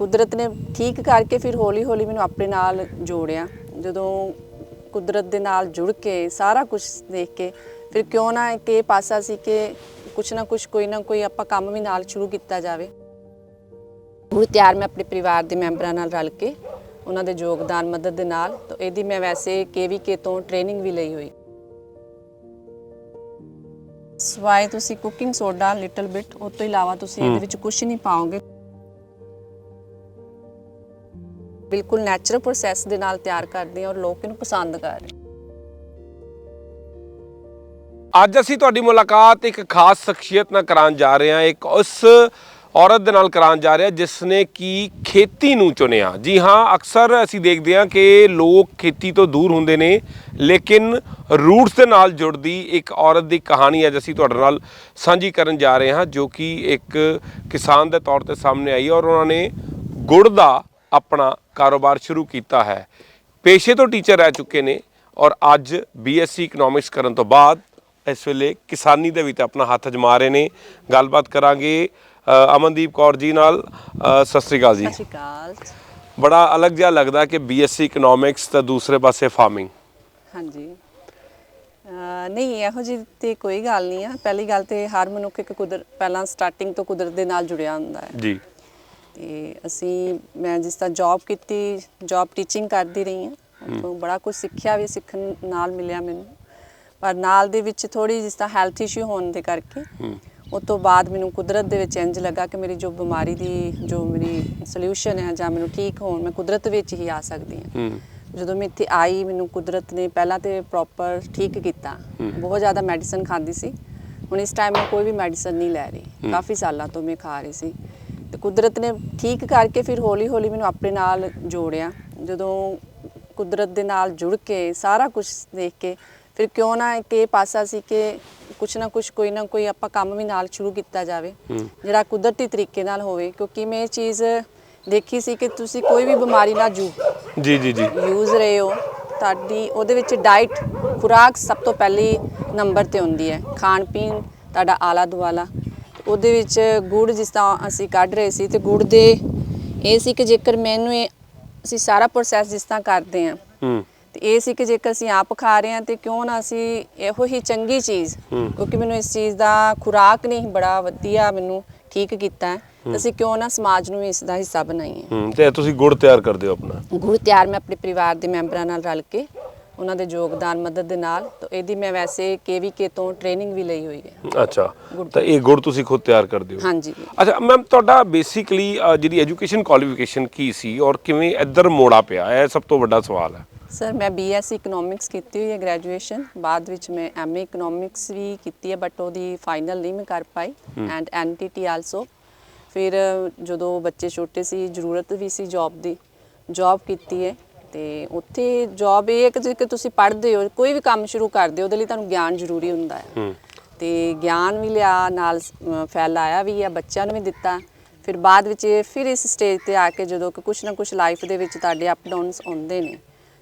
ਕੁਦਰਤ ਨੇ ਠੀਕ ਕਰਕੇ ਫਿਰ ਹੌਲੀ ਹੌਲੀ ਮੈਨੂੰ ਆਪਣੇ ਨਾਲ ਜੋੜਿਆ। ਜਦੋਂ ਕੁਦਰਤ ਦੇ ਨਾਲ ਜੁੜ ਕੇ ਸਾਰਾ ਕੁਝ ਦੇਖ ਕੇ ਫਿਰ ਕਿਉਂ ਨਾ ਇੱਕ ਇਹ ਪਾਸਾ ਸੀ ਕਿ ਕੁਛ ਨਾ ਕੁਛ ਕੋਈ ਨਾ ਕੋਈ ਆਪਾਂ ਕੰਮ ਵੀ ਨਾਲ ਸ਼ੁਰੂ ਕੀਤਾ ਜਾਵੇ। ਹੁਣ ਤਿਆਰ ਮੈਂ ਆਪਣੇ ਪਰਿਵਾਰ ਦੇ ਮੈਂਬਰਾਂ ਨਾਲ ਰਲ ਕੇ ਉਹਨਾਂ ਦੇ ਯੋਗਦਾਨ ਮਦਦ ਦੇ ਨਾਲ ਤਾਂ ਇਹਦੀ ਮੈਂ ਵੈਸੇ ਕੇਵੀਕੇ ਤੋਂ ਟ੍ਰੇਨਿੰਗ ਵੀ ਲਈ ਹੋਈ। ਸਵਾਈ ਤੁਸੀਂ ਕੁਕਿੰਗ ਸੋਡਾ ਲਿਟਲ ਬਿਟ ਉਸ ਤੋਂ ਇਲਾਵਾ ਤੁਸੀਂ ਇਹਦੇ ਵਿੱਚ ਕੁਝ ਨਹੀਂ ਪਾਓਗੇ। ਬਿਲਕੁਲ ਨੈਚੁਰਲ ਪ੍ਰੋਸੈਸ ਦੇ ਨਾਲ ਤਿਆਰ ਕਰਦੇ ਹਾਂ ਔਰ ਲੋਕ ਇਹਨੂੰ ਪਸੰਦ ਕਰ ਰਹੇ ਅੱਜ ਅਸੀਂ ਤੁਹਾਡੀ ਮੁਲਾਕਾਤ ਇੱਕ ਖਾਸ ਸ਼ਖਸੀਅਤ ਨਾਲ ਕਰਾਉਣ ਜਾ ਰਹੇ ਹਾਂ, ਇੱਕ ਉਸ ਔਰਤ ਦੇ ਨਾਲ ਕਰਾਉਣ ਜਾ ਰਹੇ ਹਾਂ ਜਿਸ ਨੇ ਕੀ ਖੇਤੀ ਨੂੰ ਚੁਣਿਆ। ਜੀ ਹਾਂ, ਅਕਸਰ ਅਸੀਂ ਦੇਖਦੇ ਹਾਂ ਕਿ ਲੋਕ ਖੇਤੀ ਤੋਂ ਦੂਰ ਹੁੰਦੇ ਨੇ, ਲੇਕਿਨ ਰੂਟਸ ਦੇ ਨਾਲ ਜੁੜਦੀ ਇੱਕ ਔਰਤ ਦੀ ਕਹਾਣੀ ਅੱਜ ਅਸੀਂ ਤੁਹਾਡੇ ਨਾਲ ਸਾਂਝੀ ਕਰਨ ਜਾ ਰਹੇ ਹਾਂ, ਜੋ ਕਿ ਇੱਕ ਕਿਸਾਨ ਦੇ ਤੌਰ ਤੇ ਸਾਹਮਣੇ ਆਈ ਔਰ ਉਹਨਾਂ ਨੇ ਗੁੜ ਦਾ ਆਪਣਾ ਕਾਰੋਬਾਰ ਸ਼ੁਰੂ ਕੀਤਾ ਹੈ। ਪੇਸ਼ੇ ਤੋਂ ਟੀਚਰ ਰਹਿ ਚੁੱਕੇ ਨੇ ਔਰ ਅੱਜ ਬੀਐਸਸੀ ਇਕਨੋਮਿਕਸ ਕਰਨ ਤੋਂ ਬਾਅਦ ਇਸ ਵੇਲੇ ਕਿਸਾਨੀ ਦੇ ਵਿੱਚ ਆਪਣਾ ਹੱਥ ਅਜਮਾ ਰਹੇ ਨੇ। ਗੱਲਬਾਤ ਕਰਾਂਗੇ ਅਮਨਦੀਪ ਕੌਰ ਜੀ ਨਾਲ। ਸਤਿ ਸ੍ਰੀ ਅਕਾਲ ਜੀ। ਸਤਿ ਸ਼੍ਰੀ ਅਕਾਲ। ਬੜਾ ਅਲੱਗ ਜਿਹਾ ਲੱਗਦਾ ਕਿ ਬੀਐਸਸੀ ਇਕਨੋਮਿਕਸ ਤੇ ਦੂਸਰੇ ਪਾਸੇ ਫਾਰਮਿੰਗ ਹਾਂਜੀ। ਨਹੀਂ ਇਹੋ ਜਿਹੀ ਤੇ ਕੋਈ ਗੱਲ ਨਹੀਂ ਆ। ਪਹਿਲੀ ਗੱਲ ਤੇ ਹਰ ਮਨੁੱਖ ਇੱਕ ਕੁਦਰ ਪਹਿਲਾਂ ਸਟਾਰਟਿੰਗ ਤੋਂ ਕੁਦਰਤ ਦੇ ਨਾਲ ਜੁੜਿਆ ਹੁੰਦਾ ਹੈ। ਜੀ। ਤੇ ਅਸੀਂ ਮੈਂ ਜਿਸ ਤਰ੍ਹਾਂ ਜੌਬ ਕੀਤੀ ਜੌਬ ਟੀਚਿੰਗ ਕਰਦੀ ਰਹੀ ਹਾਂ। ਉੱਥੋਂ ਬੜਾ ਕੁਝ ਸਿੱਖਿਆ ਵੀ ਸਿੱਖਣ ਨਾਲ ਮਿਲਿਆ ਮੈਨੂੰ। ਪਰ ਨਾਲ ਦੇ ਵਿੱਚ ਥੋੜੀ ਜਿਸ ਤਰ੍ਹਾਂ ਹੈਲਥ ਇਸ਼ੂ ਹੋਣ ਦੇ ਕਰਕੇ ਉਸ ਤੋਂ ਬਾਅਦ ਮੈਨੂੰ ਕੁਦਰਤ ਦੇ ਵਿੱਚ ਇੰਜ ਲੱਗਾ ਕਿ ਮੇਰੀ ਜੋ ਬਿਮਾਰੀ ਦੀ ਜੋ ਮੇਰੀ ਸੋਲੂਸ਼ਨ ਹੈ ਜਾਂ ਮੈਨੂੰ ਠੀਕ ਹੋਣ ਮੈਂ ਕੁਦਰਤ ਵਿੱਚ ਹੀ ਆ ਸਕਦੀ ਹੂੰ। ਜਦੋਂ ਮੈਂ ਇੱਥੇ ਆਈ ਮੈਨੂੰ ਕੁਦਰਤ ਨੇ ਪਹਿਲਾਂ ਤੇ ਪ੍ਰੋਪਰ ਠੀਕ ਕੀਤਾ। ਬਹੁਤ ਜ਼ਿਆਦਾ ਮੈਡੀਸਨ ਖਾਂਦੀ ਸੀ। ਹੁਣ ਇਸ ਟਾਈਮ ਮੈਂ ਕੋਈ ਵੀ ਮੈਡੀਸਨ ਨਹੀਂ ਲੈ ਰਹੀ। ਕਾਫੀ ਸਾਲਾਂ ਤੋਂ ਮੈਂ ਖਾ ਰਹੀ ਸੀ। ਤੇ ਕੁਦਰਤ ਨੇ ਠੀਕ ਕਰਕੇ ਫਿਰ ਹੌਲੀ ਹੌਲੀ ਮੈਨੂੰ ਆਪਣੇ ਨਾਲ ਜੋੜਿਆ। ਜਦੋਂ ਕੁਦਰਤ ਦੇ ਨਾਲ ਜੁੜ ਕੇ ਸਾਰਾ ਕੁਝ ਦੇਖ ਕੇ ਫਿਰ ਕਿਉਂ ਨਾ ਇੱਕ ਇਹ ਪਾਸਾ ਸੀ ਕਿ ਕੁਛ ਨਾ ਕੁਛ ਕੋਈ ਨਾ ਕੋਈ ਆਪਾਂ ਕੰਮ ਵੀ ਨਾਲ ਸ਼ੁਰੂ ਕੀਤਾ ਜਾਵੇ। ਜਿਹੜਾ ਕੁਦਰਤੀ ਤਰੀਕੇ ਨਾਲ ਹੋਵੇ ਕਿਉਂਕਿ ਮੈਂ ਇਹ ਚੀਜ਼ ਦੇਖੀ ਸੀ ਕਿ ਤੁਸੀਂ ਕੋਈ ਵੀ ਬਿਮਾਰੀ ਨਾਲ ਜੂ। ਜੀ ਜੀ ਜੀ। ਯੂਜ਼ ਰਹੇ ਹੋ ਤੁਹਾਡੀ ਉਹਦੇ ਵਿੱਚ ਡਾਈਟ ਖੁਰਾਕ ਸਭ ਤੋਂ ਪਹਿਲੀ ਨੰਬਰ ਤੇ ਹੁੰਦੀ ਹੈ। ਖਾਣ ਪੀਣ ਤੁਹਾਡਾ ਆਲਾ ਦੁਆਲਾ ਉਹਦੇ ਵਿੱਚ ਗੁੜ ਜਿਸ ਤਰ੍ਹਾਂ ਅਸੀਂ ਕੱਢ ਰਹੇ ਸੀ ਤੇ ਗੁੜ ਦੇ ਇਹ ਸੀ ਕਿ ਜੇਕਰ ਮੈਨੂੰ ਇਹ ਅਸੀਂ ਸਾਰਾ ਪ੍ਰੋਸੈਸ ਜਿਸ ਤਰ੍ਹਾਂ ਕਰਦੇ ਹੂੰ ਤੇ ਇਹ ਸੀ ਕਿ ਜੇਕਰ ਅਸੀਂ ਆਪ ਖਾ ਰਹੇ ਹਾਂ ਤੇ ਕਿਉਂ ਨਾ ਅਸੀਂ ਇਹੋ ਹੀ ਚੰਗੀ ਚੀਜ਼ ਕਿਉਂਕਿ ਮੈਨੂੰ ਇਸ ਚੀਜ਼ ਦਾ ਖੁਰਾਕ ਨਹੀਂ ਬੜਾ ਵਧੀਆ ਮੈਨੂੰ ਠੀਕ ਕੀਤਾ ਅਸੀਂ ਕਿਉਂ ਨਾ ਸਮਾਜ ਨੂੰ ਇਸ ਦਾ ਹਿੱਸਾ ਬਣਾਈਏ। ਤੇ ਤੁਸੀਂ ਗੁੜ ਤਿਆਰ ਕਰਦੇ ਹੋ ਆਪਣਾ? ਗੁੜ ਤਿਆਰ ਮੈਂ ਆਪਣੇ ਪਰਿਵਾਰ ਦੇ ਮੈਂਬਰਾਂ ਨਾਲ ਰਲ ਕੇ ਉਹਨਾਂ ਦੇ ਯੋਗਦਾਨ ਮਦਦ ਦੇ ਨਾਲ। ਤਾਂ ਇਹਦੀ ਮੈਂ ਵੈਸੇ ਕੇਵੀਕੇ ਤੋਂ ਟ੍ਰੇਨਿੰਗ ਵੀ ਲਈ ਹੋਈ ਹੈ। ਅੱਛਾ। ਤਾਂ ਇਹ ਗੁੜ ਤੁਸੀਂ ਖੁਦ ਤਿਆਰ ਕਰਦੇ ਹੋ? ਹਾਂਜੀ। ਅੱਛਾ ਮੈਮ ਤੁਹਾਡਾ ਬੇਸਿਕਲੀ ਜਿਹੜੀ ਐਜੂਕੇਸ਼ਨ ਕੁਆਲੀਫਿਕੇਸ਼ਨ ਕੀ ਸੀ ਔਰ ਕਿਵੇਂ ਇੱਧਰ ਮੋੜਾ ਪਿਆ? ਇਹ ਸਭ ਤੋਂ ਵੱਡਾ ਸਵਾਲ ਹੈ। ਸਰ ਮੈਂ ਬੀਐਸਸੀ ਇਕਨੋਮਿਕਸ ਕੀਤੀ ਹੋਈ ਹੈ ਗ੍ਰੈਜੂਏਸ਼ਨ ਬਾਅਦ ਵਿੱਚ ਮੈਂ ਐਮਏ ਇਕਨੋਮਿਕਸ ਵੀ ਕੀਤੀ ਹੈ ਬਟ ਉਹਦੀ ਫਾਈਨਲ ਨਹੀਂ ਮੈਂ ਕਰ ਪਾਈ। ਐਂਡ ਐਨਟੀਟੀ ਆਲਸੋ ਫਿਰ ਜਦੋਂ ਬੱਚੇ ਛੋਟੇ ਸੀ ਜ਼ਰੂਰਤ ਵੀ ਸੀ ਜੌਬ ਦੀ। ਜੌਬ ਕੀਤੀ ਹੈ। ਤੇ ਉੱਥੇ ਜੌਬ ਇਹ ਹੈ ਕਿ ਜੇ ਤੁਸੀਂ ਪੜ੍ਹਦੇ ਹੋ ਕੋਈ ਵੀ ਕੰਮ ਸ਼ੁਰੂ ਕਰਦੇ ਹੋ ਉਹਦੇ ਲਈ ਤੁਹਾਨੂੰ ਗਿਆਨ ਜ਼ਰੂਰੀ ਹੁੰਦਾ ਹੈ। ਤੇ ਗਿਆਨ ਵੀ ਲਿਆ ਨਾਲ ਫੈਲਾਇਆ ਵੀ ਆ ਬੱਚਿਆਂ ਨੂੰ ਵੀ ਦਿੱਤਾ। ਫਿਰ ਬਾਅਦ ਵਿੱਚ ਇਹ ਫਿਰ ਇਸ ਸਟੇਜ ਤੇ ਆ ਕੇ ਜਦੋਂ ਕਿ ਕੁਛ ਨਾ ਕੁਛ ਲਾਈਫ ਦੇ ਵਿੱਚ ਤੁਹਾਡੇ ਅਪ ਡਾਊਨਸ ਆਉਂਦੇ ਨੇ।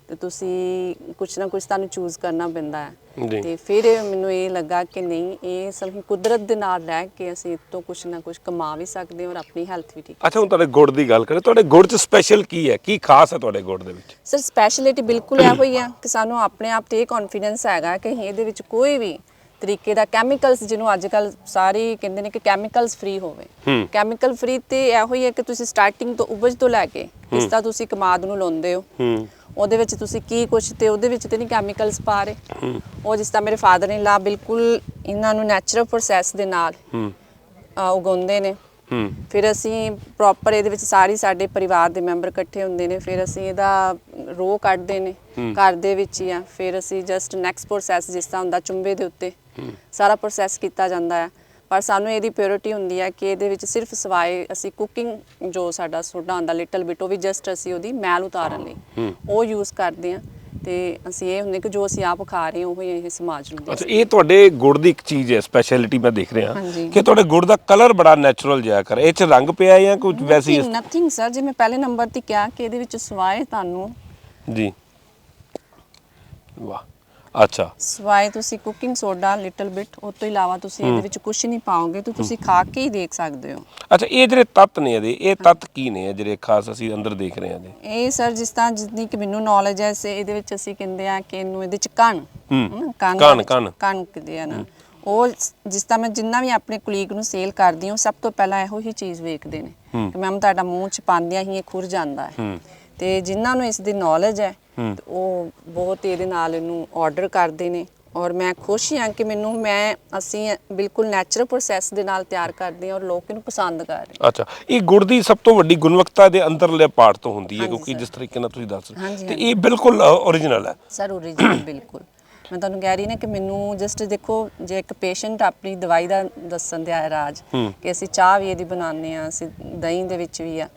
ਤੇ ਤੁਸੀਂ ਕੁਛ ਨਾ ਕੁਛ ਤੁਹਾਨੂੰ ਚੂਜ਼ ਕਰਨਾ ਪੈਂਦਾ ਹੈ। ਤੇ ਫਿਰ ਮੈਨੂੰ ਇਹ ਲੱਗਾ ਕਿ ਨਹੀਂ ਇਹ ਸਭ ਕੁਦਰਤ ਦੇ ਨਾਲ ਰਹਿ ਕੇ ਅਸੀਂ ਇਹ ਤੋਂ ਕੁਛ ਨਾ ਕੁਛ ਕਮਾ ਵੀ ਸਕਦੇ ਹਾਂ ਔਰ ਆਪਣੀ ਹੈਲਥ ਵੀ ਠੀਕ ਅੱਛਾ ਹੁਣ ਤੁਹਾਡੇ ਗੁੜ ਦੀ ਗੱਲ ਕਰੇ ਤੁਹਾਡੇ ਗੁੜ 'ਚ ਸਪੈਸ਼ਲ ਕੀ ਹੈ? ਕੀ ਖਾਸ ਹੈ ਤੁਹਾਡੇ ਗੁੜ ਦੇ ਵਿੱਚ? ਸਰ ਸਪੈਸ਼ਲਿਟੀ ਬਿਲਕੁਲ ਇਹੋ ਹੀ ਆ ਕਿ ਸਾਨੂੰ ਆਪਣੇ ਆਪ ਤੇ ਇਹ ਕੌਨਫੀਡੈਂਸ ਹੈਗਾ ਕਿ ਇਹਦੇ ਵਿੱਚ ਕੋਈ ਵੀ ਤਰੀਕੇ ਦਾ ਕੈਮੀਕਲਸ ਜਿਹਨੂੰ ਅੱਜ ਕੱਲ ਸਾਰੇ ਕਹਿੰਦੇ ਨੇ ਕਿ ਕੈਮੀਕਲਸ ਫ੍ਰੀ ਹੋਵੇ। ਹੂੰ। ਕੈਮੀਕਲ ਫ੍ਰੀ ਤੇ ਇਹੋ ਹੀ ਹੈ ਕਿ ਤੁਸੀਂ ਸਟਾਰਟਿੰਗ ਤੋਂ ਉਪਜ ਤੋਂ ਲੈ ਕੇ ਜਿਸ ਤਰ੍ਹਾਂ ਤੁਸੀਂ ਕਮਾਦ ਨੂੰ ਲਾਉਂਦੇ ਹੋ। ਹੂੰ। ਉਹਦੇ ਵਿੱਚ ਤੁਸੀਂ ਕੀ ਕੁਛ ਤੇ ਉਹਦੇ ਵਿੱਚ ਤੇ ਨਹੀਂ ਕੈਮੀਕਲਸ ਪਾ ਰਹੇ। ਉਹ ਜਿਸ ਤਰ੍ਹਾਂ ਮੇਰੇ ਫਾਦਰ ਨੇ ਲਾ ਬਿਲਕੁਲ ਇਹਨਾਂ ਨੂੰ ਨੈਚੁਰਲ ਪ੍ਰੋਸੈਸ ਦੇ ਨਾਲ ਹੂੰ। ਅ, ਉਗਾਉਂਦੇ ਨੇ। ਹੂੰ। ਫਿਰ ਅਸੀਂ ਪ੍ਰੋਪਰ ਇਹਦੇ ਵਿੱਚ ਸਾਰੀ ਸਾਡੇ ਪਰਿਵਾਰ ਦੇ ਮੈਂਬਰ ਇਕੱਠੇ ਹੁੰਦੇ ਨੇ ਫਿਰ ਅਸੀਂ ਇਹਦਾ ਰੋ ਕੱਢਦੇ ਨੇ ਘਰ ਦੇ ਵਿੱਚ ਹੀ ਆ। ਫਿਰ ਅਸੀਂ ਜਸਟ ਨੈਕਸਟ ਪ੍ਰੋਸੈਸ ਜਿਸ ਤਰ੍ਹਾਂ ਹੁੰਦਾ ਚੁੰਬੇ ਦੇ ਉੱਤੇ ਸਾਰਾ ਪ੍ਰੋਸੈਸ ਕੀਤਾ ਜਾਂਦਾ ਹੈ ਪਰ ਸਾਨੂੰ ਇਹਦੀ ਪਿਓਰਿਟੀ ਹੁੰਦੀ ਹੈ ਕਿ ਇਹਦੇ ਵਿੱਚ ਸਿਰਫ ਸਵਾਏ ਅਸੀਂ ਕੁਕਿੰਗ ਜੋ ਸਾਡਾ ਸੋਡਾ ਹੁੰਦਾ ਲਿਟਲ ਬਿਟ ਉਹ ਵੀ ਜਸਟ ਅਸੀਂ ਉਹਦੀ ਮੈਲ ਉਤਾਰਨ ਲਈ। ਉਹ ਯੂਜ਼ ਕਰਦੇ ਆ ਤੇ ਅਸੀਂ ਇਹ ਹੁੰਦੇ ਕਿ ਜੋ ਅਸੀਂ ਆਪ ਖਾ ਰਹੇ ਹਾਂ ਉਹ ਹੀ ਇਹ ਸਮਾਜ ਨੂੰ ਦੇ ਅੱਛਾ ਇਹ ਤੁਹਾਡੇ ਗੁੜ ਦੀ ਇੱਕ ਚੀਜ਼ ਹੈ ਸਪੈਸ਼ਲਿਟੀ ਮੈਂ ਦੇਖ ਰਿਹਾ। ਕਿ ਤੁਹਾਡੇ ਗੁੜ ਦਾ ਕਲਰ ਬੜਾ ਨੈਚੁਰਲ ਜਿਹਾ ਕਰ। ਇਹ 'ਚ ਰੰਗ ਪਿਆ ਜਾਂ ਕੁਝ ਵੈਸੇ ਹੀ ਨਥਿੰਗ ਸਰ ਜਿਵੇਂ ਪਹਿਲੇ ਨੰਬਰ ਤੇ ਕਿਹਾ ਕਿ ਇਹਦੇ ਵਿੱਚ ਸਵਾਏ ਤੁਹਾਨੂੰ ਜੀ। ਵਾਹ। ਅੱਛਾ। ਸਵਾਏ ਤੁਸੀਂ ਕੁਕਿੰਗ ਸੋਡਾ ਲਿਟਲ ਬਿਟ ਉਸ ਤੋਂ ਇਲਾਵਾ ਤੁਸੀਂ ਇਹਦੇ ਵਿੱਚ ਕੁਝ ਨਹੀਂ ਪਾਓਗੇ ਤਾਂ ਤੁਸੀਂ ਖਾ ਕੇ ਹੀ ਦੇਖ ਸਕਦੇ ਹੋ। ਅੱਛਾ ਇਹ ਜਿਹੜੇ ਤੱਤ ਨੇ ਇਹਦੇ ਇਹ ਤੱਤ ਕੀ ਨੇ ਜਿਹੜੇ ਖਾਸ ਅਸੀਂ ਅੰਦਰ ਦੇਖ ਰਹੇ ਹਾਂ ਜੀ ਇਹ ਸਰ ਜਿਸ ਤਰ੍ਹਾਂ ਜਿੰਨੀ ਕਿ ਮੈਨੂੰ ਨੌਲੇਜ ਹੈ ਸੇ ਇਹਦੇ ਵਿੱਚ ਅਸੀਂ ਕਹਿੰਦੇ ਆ ਕਿ ਇਹਨੂੰ ਇਹਦੇ ਚ ਕਣ। ਕਣ ਕਣ, ਵਿੱਚ- ਕਣ। ਕਹਿੰਦੇ ਆ ਨਾ। ਉਹ ਜਿਸ ਤਰ੍ਹਾਂ ਮੈਂ ਜਿੰਨਾ ਵੀ ਆਪਣੇ ਕੁਲੀਗ ਨੂੰ ਸੇਲ ਕਰਦੀ ਹਾਂ ਸਭ ਤੋਂ ਪਹਿਲਾਂ ਇਹੋ ਹੀ ਚੀਜ਼ ਵੇਖਦੇ ਨੇ ਕਿ ਮੈਮ ਤੁਹਾਡਾ ਮੂੰਹ ਚ ਪਾਉਂਦਿਆਂ ਹੀ ਇਹ ਖੁਰ ਜਾਂਦਾ ਹੈ। ਹੂੰ। ਤੇ ਜਿਨ੍ਹਾਂ ਨੂੰ ਇਸ ਦੀ ਨੌਲੇਜ ਹੈ। ਤੇ ਉਹ ਬਹੁਤ ਇਹਦੇ ਨਾਲ ਇਹਨੂੰ ਆਰਡਰ ਕਰਦੇ ਨੇ ਔਰ ਮੈਂ ਖੁਸ਼ ਹਾਂ ਕਿ ਮੈਨੂੰ ਮੈਂ ਅਸੀਂ ਬਿਲਕੁਲ ਨੈਚੁਰਲ ਪ੍ਰੋਸੈਸ ਦੇ ਨਾਲ ਤਿਆਰ ਕਰਦੇ ਹਾਂ ਔਰ ਲੋਕ ਇਹਨੂੰ ਪਸੰਦ ਕਰ ਰਹੇ ਅੱਛਾ ਇਹ ਗੁੜ ਦੀ ਸਭ ਤੋਂ ਵੱਡੀ ਗੁਣਵੱਤਾ ਦੇ ਅੰਦਰਲੇ ਪਾਰਟ ਤੋਂ ਹੁੰਦੀ ਹੈ ਕਿਉਂਕਿ। ਜਿਸ ਤਰੀਕੇ ਨਾਲ ਤੁਸੀਂ ਦੱਸ ਰਹੇ ਤੇ। ਇਹ ਬਿਲਕੁਲ ਓਰੀਜਨਲ ਹੈ ਸਰ ਓਰੀਜਨਲ ਬਿਲਕੁਲ ਮੈਂ ਤੁਹਾਨੂੰ ਕਹਿ ਰਹੀ ਨਾ ਕਿ ਮੈਨੂੰ ਜਸਟ ਦੇਖੋ ਜੇ ਇੱਕ ਪੇਸ਼ੈਂਟ ਆਪਣੀ ਦਵਾਈ ਦਾ ਦੱਸਣ ਦਿਆ ਹੈ ਰਾਜ। ਕਿ ਅਸੀਂ ਚਾਹ ਵੀ ਇਹਦੀ ਬਣਾਉਂਦੇ ਆ ਅਸੀਂ ਦਹੀਂ ਦੇ ਵਿੱਚ ਵੀ ਆ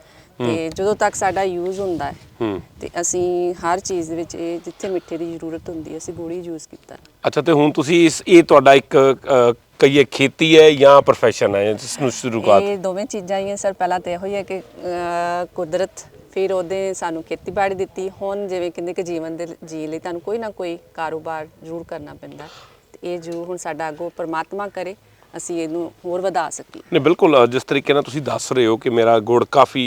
ਤੇ ਜਦੋਂ ਤੱਕ ਸਾਡਾ ਯੂਜ਼ ਹੁੰਦਾ ਹੈ ਤੇ ਅਸੀਂ ਹਰ ਚੀਜ਼ ਦੇ ਵਿੱਚ ਇਹ ਜਿੱਥੇ ਮਿੱਠੇ ਦੀ ਜ਼ਰੂਰਤ ਹੁੰਦੀ ਹੈ ਅਸੀਂ ਗੁੜ ਹੀ ਯੂਜ਼ ਕੀਤਾ। ਅੱਛਾ ਤੇ ਹੁਣ ਤੁਸੀਂ ਇਸ ਇਹ ਤੁਹਾਡਾ ਇੱਕ ਅ, ਕਹੀਏ ਖੇਤੀ ਹੈ ਜਾਂ profession ਹੈ ਜਿਸ ਨੂੰ ਸ਼ੁਰੂਆਤ ਇਹ ਦੋਵੇਂ ਚੀਜ਼ਾਂ ਹੀ ਹੈ ਸਰ ਪਹਿਲਾਂ ਤਾਂ ਇਹੋ ਹੀ ਹੈ ਕਿ ਅਹ, ਕੁਦਰਤ ਫਿਰ ਉਹਦੇ ਸਾਨੂੰ ਖੇਤੀਬਾੜੀ ਦਿੱਤੀ ਹੁਣ ਜਿਵੇਂ ਕਹਿੰਦੇ ਕਿ ਜੀਵਨ ਦੇ ਜੀ ਲਈ ਤੁਹਾਨੂੰ ਕੋਈ ਨਾ ਕੋਈ ਕਾਰੋਬਾਰ ਜ਼ਰੂਰ ਕਰਨਾ ਪੈਂਦਾ ਤੇ ਇਹ ਜ਼ਰੂਰ ਹੁਣ ਸਾਡਾ ਅੱਗੋਂ ਪ੍ਰਮਾਤਮਾ ਕਰੇ ਅਸੀਂ ਇਹਨੂੰ ਹੋਰ ਵਧਾ ਸਕੀਏ। ਨੇ ਬਿਲਕੁਲ ਅ, ਜਿਸ ਤਰੀਕੇ ਨਾਲ ਤੁਸੀਂ ਦੱਸ ਰਹੇ ਹੋ ਕਿ ਮੇਰਾ ਗੁੜ ਕਾਫੀ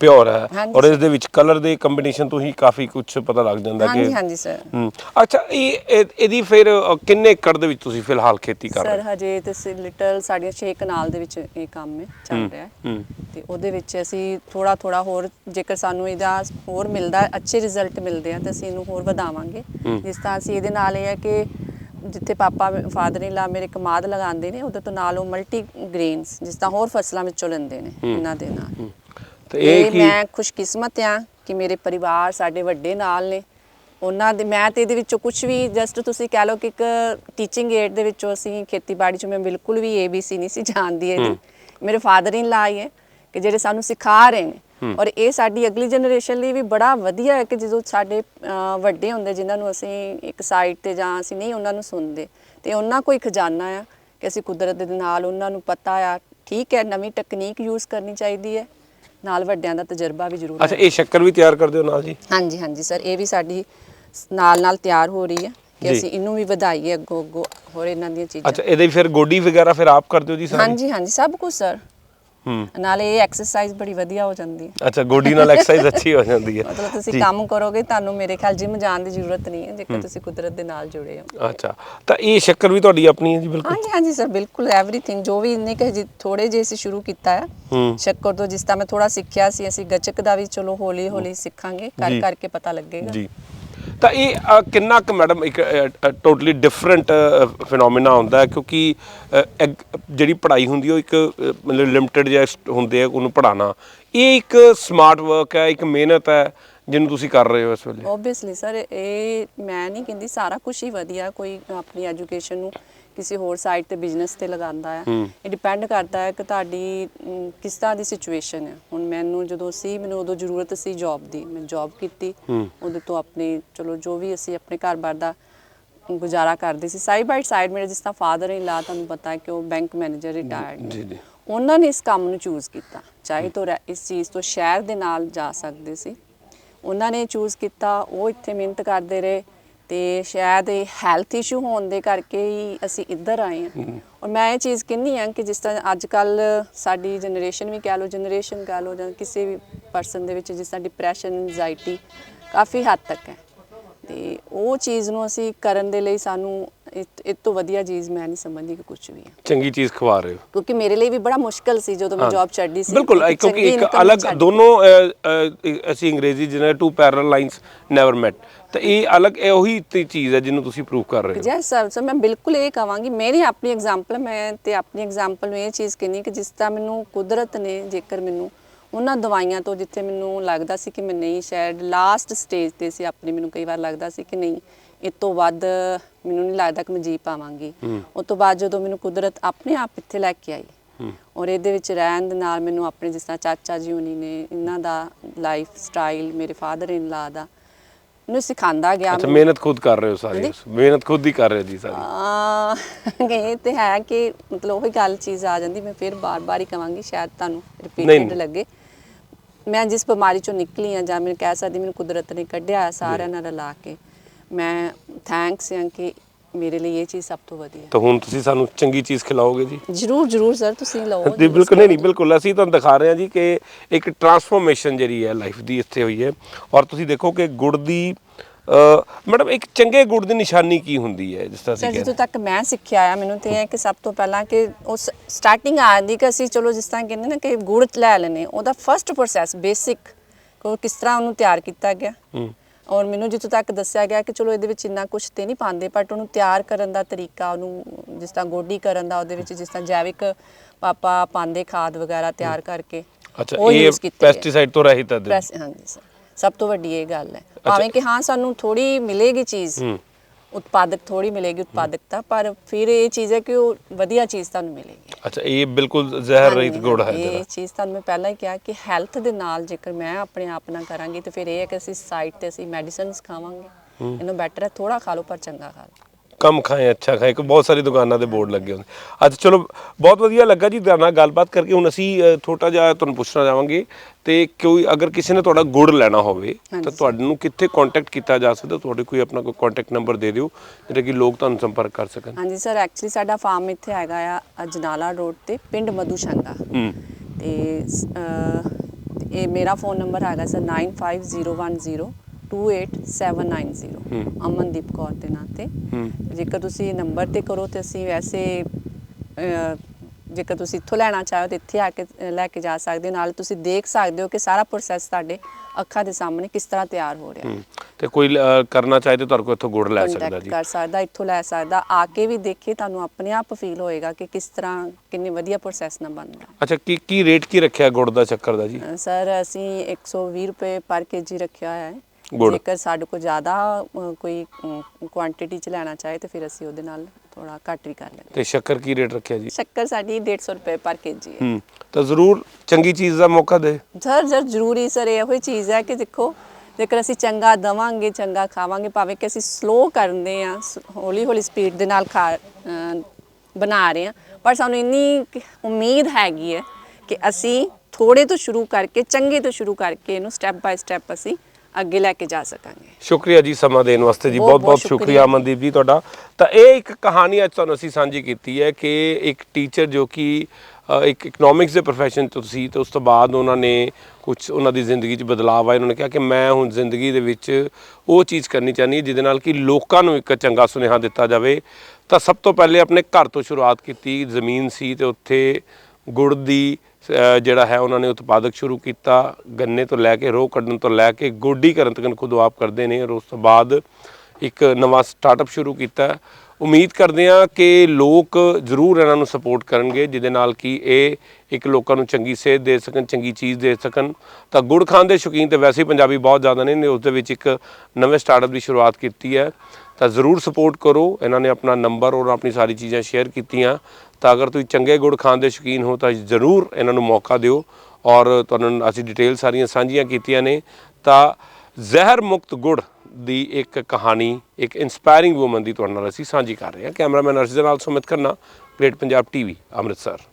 ਪਿਓਰ ਹੈ ਹਾਂਜੀ ਔਰ ਇਸ ਦੇ ਵਿੱਚ ਕਲਰ ਦੇ ਕੰਬੀਨੇਸ਼ਨ ਤੋਂ ਹੀ ਕਾਫੀ ਕੁਝ ਪਤਾ ਲੱਗ ਜਾਂਦਾ ਕਿ ਹਾਂਜੀ ਹਾਂਜੀ ਸਰ ਹੂੰ ਅੱਛਾ ਇਹ ਇਹ- ਇਹਦੀ ਫਿਰ ਅ, ਕਿੰਨੇ ਏਕੜ ਦੇ ਵਿੱਚ ਤੁਸੀਂ ਫਿਲਹਾਲ ਖੇਤੀ ਕਰ ਰਹੇ ਸਰ ਹਜੇ ਤੇ ਲਿਟਲ ਸਾਡੀਆਂ 6 ਕਨਾਲ ਦੇ ਵਿੱਚ ਇਹ ਕੰਮ ਹੈ ਚੱਲ ਰਿਹਾ ਹੈ। ਹੂੰ। ਤੇ ਉਹਦੇ ਵਿੱਚ ਅਸੀਂ ਥੋੜਾ ਥੋੜਾ ਹੋਰ ਜੇਕਰ ਸਾਨੂੰ ਇਹਦਾ ਹੋਰ ਮਿਲਦਾ ਅੱਛੇ ਰਿਜ਼ਲਟ ਮਿਲਦੇ ਆ ਤਾਂ ਅਸੀਂ ਇਹਨੂੰ ਹੋਰ ਵਧਾਵਾਂਗੇ। ਜਿਸ ਤਰ੍ਹਾਂ ਅਸੀਂ ਇਹਦੇ ਨਾਲ ਇਹ ਹੈ ਕਿ ਜਿੱਥੇ ਪਾਪਾ ਫਾਦਰ ਇਨ ਲਾ ਮੇਰੇ ਕਮਾਦ ਲਗਾਉਂਦੇ ਨੇ ਉਹਦੇ ਤੋਂ ਨਾਲ ਉਹ ਮਲਟੀ ਗ੍ਰੇਨਸ ਜਿਸ ਤਰ੍ਹਾਂ ਹੋਰ ਫਸਲਾਂ ਵਿੱਚੋਂ ਲੈਂਦੇ ਨੇ ਇਹਨਾਂ ਦੇ ਨਾਲ। ਤੇ ਇਹ ਕੀ ਮੈਂ ਖੁਸ਼ਕਿਸਮਤ ਆ ਕਿ ਮੇਰੇ ਪਰਿਵਾਰ ਸਾਡੇ ਵੱਡੇ ਨਾਲ ਨੇ। ਉਹਨਾਂ ਦੇ ਮੈਂ ਤੇ ਇਹਦੇ ਵਿੱਚੋਂ ਕੁਝ ਵੀ ਜਸਟ ਤੁਸੀਂ ਕਹਿ ਲਓ ਕਿ ਇੱਕ ਟੀਚਿੰਗ ਏਡ ਦੇ ਵਿੱਚੋਂ ਅਸੀਂ ਖੇਤੀਬਾੜੀ ਚ ਮੈਂ ਬਿਲਕੁਲ ਵੀ ਏਬੀਸੀ ਨਹੀਂ ਸੀ ਜਾਣਦੀ ਇਹਦੀ। ਮੇਰੇ ਫਾਦਰ ਇਨ ਲਾ ਹੀ ਹੈ ਕਿ ਜਿਹੜੇ ਸਾਨੂੰ ਸਿਖਾ ਰਹੇ ਨੇ। ਔਰ ਇਹ ਸਾਡੀ ਅਗਲੀ ਜਨਰੇਸ਼ਨ ਲਈ ਵੀ ਬੜਾ ਵਧੀਆ ਹੈ ਕਿ ਜਦੋਂ ਸਾਡੇ ਵੱਡੇ ਹੁੰਦੇ ਜਿਨ੍ਹਾਂ ਨੂੰ ਅਸੀਂ ਇੱਕ ਸਾਈਡ ਤੇ ਜਾਂ ਅਸੀਂ ਨਹੀਂ ਉਹਨਾਂ ਨੂੰ ਸੁਣਦੇ ਤੇ ਉਹਨਾਂ ਕੋਈ ਖਜ਼ਾਨਾ ਆ ਕਿ ਅਸੀਂ ਕੁਦਰਤ ਦੇ ਨਾਲ ਉਹਨਾਂ ਨੂੰ ਪਤਾ ਆ ਠੀਕ ਹੈ ਨਵੀਂ ਟੈਕਨੀਕ ਯੂਜ਼ ਕਰਨੀ ਚਾਹੀਦੀ ਹੈ। ਨਾਲ ਵੱਡਿਆਂ ਦਾ ਤਜਰਬਾ ਵੀ ਜ਼ਰੂਰ ਅੱਛਾ ਹੈ। ਇਹ ਸ਼ੱਕਰ ਵੀ ਤਿਆਰ ਕਰਦੇ ਹੋ ਨਾਲ ਜੀ? ਹਾਂਜੀ ਹਾਂਜੀ ਸਰ ਇਹ ਵੀ ਸਾਡੀ ਨਾਲ ਨਾਲ ਤਿਆਰ ਹੋ ਰਹੀ ਹੈ ਕਿ। ਅਸੀਂ ਇਹਨੂੰ ਵੀ ਵਧਾਈਏ ਅੱਗੋਂ ਅੱਗੋਂ ਹੋਰ ਇਹਨਾਂ ਦੀਆਂ ਚੀਜ਼ਾਂ। ਅੱਛਾ ਇਹਦੇ ਫਿਰ ਗੋਡੀ ਵਗੈਰਾ ਫਿਰ ਆਪ ਕਰਦੇ ਹੋ ਜੀ ਸਾਰੀ? ਹਾਂਜੀ ਹਾਂਜੀ ਸਭ ਕੁਝ ਸਰ ਨਾਲੇ ਇਹ ਐਕਸਰਸਾਈਜ਼ ਬੜੀ ਵਧੀਆ ਹੋ ਜਾਂਦੀ ਹੈ। ਅੱਛਾ ਗੋਡੀ ਨਾਲ ਐਕਸਰਸਾਈਜ਼ ਅੱਛੀ ਹੋ ਜਾਂਦੀ ਹੈ। ਮਤਲਬ ਤੁਸੀਂ। ਕੰਮ ਕਰੋਗੇ ਤੁਹਾਨੂੰ ਮੇਰੇ ਖਿਆਲ ਜਿਮ ਜਾਣ ਦੀ ਜ਼ਰੂਰਤ ਨਹੀਂ ਹੈ ਜੇਕਰ ਤੁਸੀਂ ਕੁਦਰਤ ਦੇ ਨਾਲ ਜੁੜੇ ਹੋ। ਅੱਛਾ ਤਾਂ ਇਹ ਸ਼ੱਕਰ ਵੀ ਤੁਹਾਡੀ ਆਪਣੀ ਹੈ ਜੀ ਬਿਲਕੁਲ? ਹਾਂਜੀ ਹਾਂਜੀ ਸਰ ਬਿਲਕੁਲ ਐਵਰੀਥਿੰਗ ਜੋ ਵੀ ਇੰਨੇ ਕਿ ਥੋੜੇ ਜਿਹੇ ਅਸੀਂ ਸ਼ੁਰੂ ਕੀਤਾ ਹੈ ਹੂੰ। ਸ਼ੱਕਰ ਤੋਂ ਜਿਸ ਤਰ੍ਹਾਂ ਮੈਂ ਥੋੜਾ ਸਿੱਖਿਆ ਸੀ ਅਸੀਂ ਗੱਚਕ ਦਾ ਵੀ ਚਲੋ ਹੌਲੀ ਹੌਲੀ ਸਿੱਖਾਂਗੇ ਕਰ। ਕਰਕੇ ਪਤਾ ਲੱਗੇਗਾ। ਜੀ। ਤਾਂ ਇਹ ਅ, ਕਿੰਨਾ ਕੁ ਮੈਡਮ ਇੱਕ ਟੋਟਲੀ ਡਿਫਰੈਂਟ ਫੀਨੋਮੀਨਾ ਹੁੰਦਾ ਹੈ? ਕਿਉਂਕਿ ਅ, ਇੱਕ ਜਿਹੜੀ ਪੜ੍ਹਾਈ ਹੁੰਦੀ ਹੈ ਉਹ ਇੱਕ ਅ, ਮਤਲਬ ਲਿਮਟਿਡ ਜਿਹਾ ਸ- ਹੁੰਦੇ ਆ ਉਹਨੂੰ ਪੜ੍ਹਾਉਣਾ। ਇਹ ਇੱਕ ਸਮਾਰਟ ਵਰਕ ਹੈ ਇੱਕ ਮਿਹਨਤ ਹੈ ਜਿਹਨੂੰ ਤੁਸੀਂ ਕਰ ਰਹੇ ਹੋ ਇਸ ਵੇਲੇ? ਓਬਵੀਅਸਲੀ ਸਰ ਇਹ ਮੈਂ ਨਹੀਂ ਕਹਿੰਦੀ ਸਾਰਾ ਕੁਝ ਹੀ ਵਧੀਆ ਕੋਈ ਆਪਣੀ ਐਜੂਕੇਸ਼ਨ ਨੂੰ ਕਿਸੇ ਹੋਰ ਸਾਈਡ ਤੇ ਬਿਜ਼ਨਸ ਤੇ ਲਗਾਉਂਦਾ ਹੈ। ਇਹ ਡਿਪੈਂਡ ਕਰਦਾ ਹੈ ਕਿ ਤੁਹਾਡੀ ਅਮ, ਕਿਸ ਤਰ੍ਹਾਂ ਦੀ ਸਿਚੁਏਸ਼ਨ ਹੈ। ਹੁਣ ਮੈਨੂੰ ਜਦੋਂ ਸੀ ਮੈਨੂੰ ਉਦੋਂ ਜ਼ਰੂਰਤ ਸੀ ਜੌਬ ਦੀ। ਮੈਂ ਜੌਬ ਕੀਤੀ। ਉਹਦੇ ਤੋਂ ਆਪਣੇ ਚਲੋ ਜੋ ਵੀ ਅਸੀਂ ਆਪਣੇ ਘਰ-ਬਾਰ ਦਾ ਗੁਜ਼ਾਰਾ ਕਰਦੇ ਸੀ ਸਾਈਡ ਬਾਈ ਸਾਈਡ ਮੇਰੇ ਜਿਸ ਤਰ੍ਹਾਂ ਫਾਦਰ ਇਨ ਲਾ ਤੁਹਾਨੂੰ ਪਤਾ ਹੈ ਕਿ ਉਹ ਬੈਂਕ ਮੈਨੇਜਰ ਰਿਟਾਇਰਡ ਜੀ, ਜੀ। ਉਹਨਾਂ ਨੇ ਇਸ ਕੰਮ ਨੂੰ ਚੂਜ਼ ਕੀਤਾ। ਚਾਹੇ ਤੋਂ ਰਹਿ- ਇਸ ਚੀਜ਼ ਤੋਂ ਸ਼ਹਿਰ ਦੇ ਨਾਲ ਜਾ ਸਕਦੇ ਸੀ। ਉਹਨਾਂ ਨੇ ਚੂਜ਼ ਕੀਤਾ ਉਹ ਇੱਥੇ ਮਿਹਨਤ ਕਰਦੇ ਰਹੇ। ਤੇ ਸ਼ਾਇਦ ਇਹ ਹੈਲਥ ਇਸ਼ੂ ਹੋਣ ਦੇ ਕਰਕੇ ਹੀ ਅਸੀਂ ਇੱਧਰ ਆਏ ਹਾਂ। ਔਰ ਮੈਂ ਇਹ ਚੀਜ਼ ਕਹਿੰਦੀ ਹਾਂ ਕਿ ਜਿਸ ਤਰ੍ਹਾਂ ਅੱਜ ਕੱਲ ਸਾਡੀ ਜਨਰੇਸ਼ਨ ਵੀ ਕਹਿ ਲਓ ਜਨਰੇਸ਼ਨ ਕਹਿ ਲਓ ਜਾਂ ਕਿਸੇ ਵੀ ਪਰਸਨ ਦੇ ਵਿੱਚ ਜਿਸ ਤਰ੍ਹਾਂ ਡਿਪਰੈਸ਼ਨ ਐਂਜ਼ਾਈਟੀ ਕਾਫੀ ਹੱਦ ਤੱਕ ਹੈ। ਤੇ ਉਹ ਚੀਜ਼ ਨੂੰ ਅਸੀਂ ਕਰਨ ਦੇ ਲਈ ਸਾਨੂੰ ਇਹ ਤੋਂ ਵਧੀਆ ਚੀਜ਼ ਮੈਂ ਨਹੀਂ ਸਮਝਦੀ ਕਿ ਕੁਝ ਵੀ ਹੈ। ਚੰਗੀ ਚੀਜ਼ ਖਵਾ ਰਹੇ ਹੋ। ਕਿਉਂਕਿ ਮੇਰੇ ਲਈ ਵੀ ਬੜਾ ਮੁਸ਼ਕਲ ਸੀ ਜਦੋਂ ਮੈਂ। ਜੌਬ ਛੱਡੀ ਸੀ ਬਿਲਕੁਲ ਕਿਉਂਕਿ ਇੱਕ ਅਲੱਗ ਦੋਨੋਂ ਅਸੀਂ ਅੰਗਰੇਜ਼ੀ ਜਿਹਨਾਂ two parallel lines never met ਤਾਂ ਇਹ ਅਲੱਗ ਇਹ ਉਹੀ ਚੀਜ਼ ਹੈ ਜਿਹਨੂੰ ਤੁਸੀਂ ਪ੍ਰੂਵ ਕਰ ਰਹੇ ਹੋ। ਜੈ ਸਰ ਸਰ ਮੈਂ ਬਿਲਕੁਲ ਇਹ ਕਵਾਂਗੀ ਮੇਰੀ ਆਪਣੀ ਐਗਜ਼ਾਮਪਲ ਮੈਂ ਤੇ ਆਪਣੀ ਐਗਜ਼ਾਮਪਲ ਨੂੰ ਇਹ ਚੀਜ਼ ਕਹਿੰਨੀ ਕਿ ਜਿਸ ਤਰ੍ਹਾਂ ਮੈਨੂੰ ਕੁਦਰਤ ਨੇ ਜੇਕਰ ਮੈਨੂੰ ਉਹਨਾਂ ਦਵਾਈਆਂ ਤੋਂ ਜਿੱਥੇ ਮੈਨੂੰ ਲੱਗਦਾ ਸੀ ਕਿ ਮੈਂ ਨਹੀਂ ਸ਼ਾਇਦ ਲਾਸਟ ਸਟੇਜ ਤੇ ਸੀ ਆਪਣੀ ਮੈਨੂੰ ਕਈ ਵਾਰ ਲੱਗਦਾ ਸੀ ਕਿ ਨਹੀਂ ਇਹ ਤੋਂ ਵੱਧ ਮੈਨੂੰ ਨਹੀਂ ਲੱਗਦਾ ਕਿ ਮੈਂ ਜੀ ਪਾਵਾਂਗੀ। ਉਸ ਤੋਂ ਬਾਅਦ ਜਦੋਂ ਮੈਨੂੰ ਕੁਦਰਤ ਆਪਣੇ ਆਪ ਇੱਥੇ ਲੈ ਕੇ ਆਈ ਔਰ ਇਹਦੇ ਵਿੱਚ ਰਹਿਣ ਦੇ ਨਾਲ ਮੈਨੂੰ ਆਪਣੇ ਜਿਸ ਤਰ੍ਹਾਂ ਚਾਚਾ ਜੀ ਹੁਣੀ ਨੇ ਇਹਨਾਂ ਦਾ ਲਾਈਫ ਸਟਾਈਲ ਮੇਰੇ ਫਾਦਰ ਇਨ ਲਾ ਦਾ ਮੈਨੂੰ ਸਿਖਾਉਂਦਾ ਗਿਆ ਅੱਛਾ ਮੈਨੂੰ- ਮਿਹਨਤ ਖੁਦ ਕਰ ਰਹੇ ਹੋ ਸਾਰੀ ਮਿਹਨਤ ਖੁਦ ਹੀ ਕਰ ਰਹੇ ਜੀ ਸਾਰੀ। ਆ ਇਹ ਤੇ ਹੈ ਕਿ ਮਤਲਬ ਉਹੀ ਗੱਲ ਚੀਜ਼ ਆ ਜਾਂਦੀ ਮੈਂ ਫਿਰ ਬਾਰ-ਬਾਰ ਹੀ ਕਵਾਂਗੀ ਸ਼ਾਇਦ ਤੁਹਾਨੂੰ ਰਿਪੀਟਡ। ਲੱਗੇ। ਮੈਂ ਜਿਸ ਬਿਮਾਰੀ ਚੋਂ ਨਿਕਲੀ ਆ ਜਾਂ ਮੈਂ ਕਹਿ ਸਕਦੀ ਮੈਨੂੰ ਕੁਦਰਤ ਨੇ ਕੱਢਿਆ ਸਾਰਿਆਂ ਨਾਲ ਰਲਾ ਕੇ। ਮੈਂ ਥੈਂਕਸ ਹਾਂ ਕਿ ਮੇਰੇ ਲਈ ਇਹ ਚੀਜ਼ ਸਭ ਤੋਂ ਵਧੀਆ। ਤਾਂ ਹੁਣ ਤੁਸੀਂ ਸਾਨੂੰ ਚੰਗੀ ਚੀਜ਼ ਖਿਲਾਓਗੇ ਜੀ? ਜਰੂਰ ਜਰੂਰ ਸਰ ਤੁਸੀਂ ਲਓ ਜੀ ਬਿਲਕੁਲ ਨਹੀਂ ਨਹੀਂ ਬਿਲਕੁਲ। ਅਸੀਂ ਤੁਹਾਨੂੰ ਦਿਖਾ ਰਹੇ ਹਾਂ ਜੀ ਕਿ ਇੱਕ ਟਰਾਂਸਫੋਰਮੇਸ਼ਨ ਜਿਹੜੀ ਹੈ ਲਾਈਫ ਦੀ ਇੱਥੇ ਹੋਈ ਹੈ। ਔਰ ਤੁਸੀਂ ਦੇਖੋ ਕਿ ਗੁੜ ਦੀ ਮੈਡਮ ਇੱਕ ਚੰਗੇ ਗੁੜ ਦੀ ਨਿਸ਼ਾਨੀ ਕੀ ਹੁੰਦੀ ਹੈ ਜਿਸ ਤਰ੍ਹਾਂ ਅਸੀਂ ਕਹਿੰਦੇ ਤੱਕ ਮੈਂ ਸਿੱਖਿਆ ਆ ਮੈਨੂੰ ਤੇ ਹੈ ਕਿ ਸਭ ਤੋਂ ਪਹਿਲਾਂ ਕਿ ਉਸ ਸਟਾਰਟਿੰਗ ਆਂਦੀ ਕਿ ਅਸੀਂ ਚਲੋ ਜਿਸ ਤਰ੍ਹਾਂ ਕਹਿੰਦੇ ਨਾ ਕਿ ਗੁੜ ਲੈ ਲੈਨੇ ਉਹਦਾ ਫਰਸਟ ਪ੍ਰੋਸੈਸ ਬੇਸਿਕ ਕੋ ਕਿਸ ਤਰ੍ਹਾਂ ਉਹਨੂੰ ਤਿਆਰ ਕੀਤਾ ਗਿਆ। ਹੂੰ। ਔਰ ਮੈਨੂੰ ਜਿੱਥੋਂ ਤੱਕ ਦੱਸਿਆ ਗਿਆ ਕਿ ਚਲੋ ਇਹਦੇ ਵਿੱਚ ਇੰਨਾ ਕੁਝ ਤੇ ਨਹੀਂ ਪਾਉਂਦੇ ਬਟ ਉਹਨੂੰ ਤਿਆਰ ਕਰਨ ਦਾ ਤਰੀਕਾ ਉਹਨੂੰ ਜਿਸ ਤਰ੍ਹਾਂ ਗੋਡੀ ਕਰਨ ਦਾ ਉਹਦੇ ਵਿੱਚ ਜਿਸ ਤਰ੍ਹਾਂ ਜੈਵਿਕ ਪਾਪਾ ਪਾਉਂਦੇ ਖਾਦ ਵਗੈਰਾ ਤਿਆਰ ਕਰਕੇ ਅੱਛਾ ਉਹ ਇਹ use ਕੀਤੇ ਗਏ। ਪੈਸਟੀਸਾਈਡ ਤੋਂ ਰਹਿਤ ਹੈ ਪ੍ਰੈਸ ਹਾਂਜੀ ਸਰ। ਸਭ ਤੋਂ ਵੱਡੀ ਇਹ ਗੱਲ ਹੈ। ਭਾਵੇਂ ਕਿ ਹਾਂ ਸਾਨੂੰ ਥੋੜੀ ਮਿਲੇਗੀ ਚੀਜ਼ ਉਤਪਾਦਕ ਥੋੜੀ ਮਿਲੇਗੀ ਉਤਪਾਦਕਤਾ ਪਰ ਫਿਰ ਇਹ ਚੀਜ਼ ਹੈ ਕਿ ਉਹ ਵਧੀਆ ਚੀਜ਼ ਤੁਹਾਨੂੰ ਮਿਲੇਗੀ। ਅੱਛਾ ਇਹ ਬਿਲਕੁਲ ਜ਼ਹਿਰ ਰਹਿਤ ਗੁੜ ਹੈ ਇਹ ਚੀਜ਼ ਤੁਹਾਨੂੰ ਮੈਂ ਪਹਿਲਾਂ ਹੀ ਕਿਹਾ ਕਿ ਹੈਲਥ ਦੇ ਨਾਲ ਜੇਕਰ ਮੈਂ ਆਪਣੇ ਆਪ ਨਾਲ ਕਰਾਂਗੀ ਤੇ ਫਿਰ ਇਹ ਹੈ ਕਿ ਅਸੀਂ ਸਾਈਡ ਤੇ ਅਸੀਂ ਮੈਡੀਸਿਨਸ ਖਾਵਾਂਗੇ। ਇਹਨੂੰ ਬੈਟਰ ਹੈ ਥੋੜਾ ਖਾ ਲਓ ਪਰ ਚੰਗਾ ਖਾ ਲਓ। ਕਮ ਖਾਏ ਅੱਛਾ ਖਾਏ ਕਿ ਬਹੁਤ ਸਾਰੀ ਦੁਕਾਨਾਂ ਦੇ ਬੋਰਡ ਲੱਗੇ ਹੁੰਦੇ। ਅੱਜ ਚਲੋ ਬਹੁਤ ਵਧੀਆ ਲੱਗਾ ਜੀ ਤੁਹਾਡੇ ਨਾਲ ਗੱਲਬਾਤ ਕਰਕੇ। ਹੁਣ ਅਸੀਂ ਥੋੜਾ ਜਿਹਾ ਤੁਹਾਨੂੰ ਪੁੱਛਣਾ ਚਾਹਾਂਗੇ ਤੇ ਕੋਈ ਅਗਰ ਕਿਸੇ ਨੇ ਤੁਹਾਡਾ ਗੁੜ ਲੈਣਾ ਹੋਵੇ ਤਾਂ ਤੁਹਾਨੂੰ ਕਿੱਥੇ ਕੰਟੈਕਟ ਕੀਤਾ ਜਾ ਸਕਦਾ? ਤੁਹਾਡੇ ਕੋਈ ਆਪਣਾ ਕੋਈ ਕੰਟੈਕਟ ਨੰਬਰ ਦੇ ਦਿਓ ਜਿਹੜੇ ਕਿ ਲੋਕ ਤੁਹਾਨੂੰ ਸੰਪਰਕ ਕਰ ਸਕਣ। ਹਾਂਜੀ ਸਰ ਐਕਚੁਅਲੀ ਸਾਡਾ ਫਾਰਮ ਇੱਥੇ ਹੈਗਾ ਆ ਅਜਨਾਲਾ ਰੋਡ ਤੇ ਪਿੰਡ ਮਧੂ ਸ਼ੰਗਾ ਤੇ ਇਹ ਮੇਰਾ ਫੋਨ ਨੰਬਰ ਹੈਗਾ ਸਰ 95010 28790 ਅਮਨਦੀਪ ਕੌਰ ਦੇ ਨਾਂ ਤੇ। ਜੇਕਰ ਤੁਸੀਂ ਨੰਬਰ ਤੇ ਕਰੋ ਤੇ ਅਸੀਂ ਵੈਸੇ ਜੇਕਰ ਤੁਸੀਂ ਇੱਥੋਂ ਲੈਣਾ ਚਾਹੋ ਤੇ ਇੱਥੇ ਆ ਕੇ ਲੈ ਕੇ ਜਾ ਸਕਦੇ ਹੋ। ਨਾਲ ਤੁਸੀਂ ਦੇਖ ਸਕਦੇ ਹੋ ਕਿ ਸਾਰਾ ਪ੍ਰੋਸੈਸ ਤੁਹਾਡੇ ਅੱਖਾਂ ਦੇ ਸਾਹਮਣੇ ਕਿਸ ਤਰ੍ਹਾਂ ਤਿਆਰ ਹੋ ਰਿਹਾ। ਤੇ ਕੋਈ ਕਰਨਾ ਚਾਹੇ ਤਾਂ ਤੁਹਾਡੇ ਇੱਥੋਂ ਗੁੜ ਲੈ ਸਕਦਾ ਜੀ। ਕਰ ਸਕਦਾ ਇੱਥੋਂ ਲੈ ਸਕਦਾ। ਆ ਕੇ ਵੀ ਦੇਖੇ ਤੁਹਾਨੂੰ ਆਪਣੇ ਆਪ ਫੀਲ ਹੋਏਗਾ ਕਿ ਕਿਸ ਤਰ੍ਹਾਂ ਕਿੰਨੇ ਵਧੀਆ ਪ੍ਰੋਸੈਸ ਨਾਲ ਬਣਦਾ। ਅੱਛਾ ਕੀ ਕੀ ਰੇਟ ਕੀ ਰੱਖਿਆ ਗੁੜ ਦਾ ਚੱਕਰ ਦਾ ਜੀ? ਸਰ ਅਸੀਂ 120 ਰੁਪਏ ਪਰ ਕੇਜੀ ਰੱਖਿਆ ਹੈ। ਗੁੜ। ਜੇਕਰ ਸਾਡੇ ਕੋਲ ਜ਼ਿਆਦਾ ਅ, ਕੋਈ ਕੁਆਂਟੀਟੀ ਚ ਲੈਣਾ ਚਾਹੇ ਤੇ ਫਿਰ ਅਸੀਂ ਉਹਦੇ ਨਾਲ ਥੋੜਾ ਘੱਟ ਵੀ ਕਰ ਲੈਂਦੇ ਤੇ ਸ਼ੱਕਰ ਕੀ ਰੇਟ ਰੱਖਿਆ ਜੀ? ਸ਼ੱਕਰ ਸਾਡੀ 150 ਰੁਪਏ ਪਰ ਕੇਜੀ ਹੈ। ਹੂੰ ਤਾਂ ਜ਼ਰੂਰ ਚੰਗੀ ਚੀਜ਼ ਦਾ ਮੌਕਾ ਦੇ। ਸਰ ਜਰ ਜ਼ਰੂਰੀ ਸਰ ਇਹੋ ਹੀ ਚੀਜ਼ ਹੈ ਕਿ ਦੇਖੋ ਜੇਕਰ ਅਸੀਂ ਚੰਗਾ ਦਵਾਂਗੇ ਚੰਗਾ ਖਾਵਾਂਗੇ ਭਾਵੇਂ ਕਿ ਅਸੀਂ ਸਲੋ ਕਰਦੇ ਆ ਹੌਲੀ ਹੌਲੀ ਸਪੀਡ ਦੇ ਨਾਲ ਖਾ ਅ, ਬਣਾ ਰਹੇ ਆ ਪਰ ਸਾਨੂੰ ਇੰਨੀ ਕੁ ਉਮੀਦ ਹੈਗੀ ਹੈ ਕਿ ਅਸੀਂ ਥੋੜੇ ਤੋਂ ਸ਼ੁਰੂ ਕਰਕੇ ਚੰਗੇ ਤੋਂ ਸ਼ੁਰੂ ਕਰਕੇ ਇਹਨੂੰ ਸਟੈਪ ਬਾਈ ਸਟੈਪ ਅਸੀਂ ਅੱਗੇ ਲੈ ਕੇ ਜਾ ਸਕਾਂਗੇ। ਸ਼ੁਕਰੀਆ ਜੀ ਸਮਾਂ ਦੇਣ ਵਾਸਤੇ ਜੀ। ਬਹੁਤ- ਬਹੁਤ ਸ਼ੁਕਰੀਆ। ਅਮਨਦੀਪ ਜੀ ਤੁਹਾਡਾ। ਤਾਂ ਇਹ ਇੱਕ ਕਹਾਣੀ ਅੱਜ ਤੁਹਾਨੂੰ ਅਸੀਂ ਸਾਂਝੀ ਕੀਤੀ ਹੈ ਕਿ ਇੱਕ ਟੀਚਰ ਜੋ ਕਿ ਇੱਕ ਇਕਨੋਮਿਕਸ ਦੇ profession ਤੋਂ ਸੀ ਤੇ ਉਸ ਤੋਂ ਬਾਅਦ ਉਹਨਾਂ ਨੇ ਕੁਝ ਉਹਨਾਂ ਦੀ ਜ਼ਿੰਦਗੀ 'ਚ ਬਦਲਾਅ ਆਏ। ਉਹਨਾਂ ਨੇ ਕਿਹਾ ਕਿ ਮੈਂ ਹੁਣ ਜ਼ਿੰਦਗੀ ਦੇ ਵਿੱਚ ਉਹ ਚੀਜ਼ ਕਰਨੀ ਚਾਹਨੀ ਹੈ ਜਿਹਦੇ ਨਾਲ ਕਿ ਲੋਕਾਂ ਨੂੰ ਇੱਕ ਚੰਗਾ ਸੁਨੇਹਾ ਦਿੱਤਾ ਜਾਵੇ। ਤਾਂ ਸਭ ਤੋਂ ਪਹਿਲੇ ਆਪਣੇ ਘਰ ਤੋਂ ਸ਼ੁਰੂਆਤ ਕੀਤੀ। ਜ਼ਮੀਨ ਸੀ ਤੇ ਉੱਥੇ ਗੁੜ ਦੀ ਜਿਹੜਾ ਹੈ ਉਹਨਾਂ ਨੇ ਉਤਪਾਦਕ ਸ਼ੁਰੂ ਕੀਤਾ, ਗੰਨੇ ਤੋਂ ਲੈ ਕੇ ਰੋਹ ਕੱਢਣ ਤੋਂ ਲੈ ਕੇ ਗੋਡੀ ਕਰਨ ਤੱਕ ਖੁਦ ਆਪ ਕਰਦੇ ਨੇ। ਔਰ ਉਸ ਤੋਂ ਬਾਅਦ ਇੱਕ ਨਵਾਂ ਸਟਾਰਟਅਪ ਸ਼ੁਰੂ ਕੀਤਾ। ਉਮੀਦ ਕਰਦੇ ਹਾਂ ਕਿ ਲੋਕ ਜ਼ਰੂਰ ਇਹਨਾਂ ਨੂੰ ਸਪੋਰਟ ਕਰਨਗੇ, ਜਿਹਦੇ ਨਾਲ ਕਿ ਇਹ ਇੱਕ ਲੋਕਾਂ ਨੂੰ ਚੰਗੀ ਸੇਧ ਦੇ ਸਕਣ, ਚੰਗੀ ਚੀਜ਼ ਦੇ ਸਕਣ। ਤਾਂ ਗੁੜ ਖਾਣ ਦੇ ਸ਼ੌਕੀਨ ਤੇ ਵੈਸੇ ਹੀ ਪੰਜਾਬੀ ਬਹੁਤ ਜ਼ਿਆਦਾ ਨੇ ਨੇ ਉਸ ਦੇ ਵਿੱਚ ਇੱਕ ਨਵੇਂ ਸਟਾਰਟਅਪ ਦੀ ਸ਼ੁਰੂਆਤ ਕੀਤੀ ਹੈ। ਤਾਂ ਜ਼ਰੂਰ ਸਪੋਰਟ ਕਰੋ, ਇਹਨਾਂ ਨੇ ਆਪਣਾ ਨੰਬਰ ਔਰ ਆਪਣੀ ਸਾਰੀ ਚੀਜ਼ਾਂ ਸ਼ੇਅਰ ਕੀਤੀਆਂ। ਤਾਂ ਅਗਰ ਤੁਸੀਂ ਚੰਗੇ ਗੁੜ ਖਾਣ ਦੇ ਸ਼ੌਕੀਨ ਹੋ, ਤਾਂ ਜ਼ਰੂਰ ਇਹਨਾਂ ਨੂੰ ਮੌਕਾ ਦਿਓ। ਔਰ ਤੁਹਾਨੂੰ ਅਸੀਂ ਡਿਟੇਲ ਸਾਰੀਆਂ ਸਾਂਝੀਆਂ ਕੀਤੀਆਂ ਨੇ। ਤਾਂ ਜ਼ਹਿਰ ਮੁਕਤ ਗੁੜ ਦੀ ਇੱਕ ਕਹਾਣੀ, ਇੱਕ ਇਨਸਪਾਇਰਿੰਗ ਔਮਨ ਦੀ ਤੁਹਾਡੇ ਨਾਲ ਅਸੀਂ ਸਾਂਝੀ ਕਰ ਰਹੇ ਹਾਂ। ਕੈਮਰਾਮੈਨ ਅਰਸ਼ ਦੇ ਨਾਲ ਸੁਮਿਤ ਖੰਨਾ ਗ੍ਰੇਟ ਪੰਜਾਬ ਟੀਵੀ ਅੰਮ੍ਰਿਤਸਰ।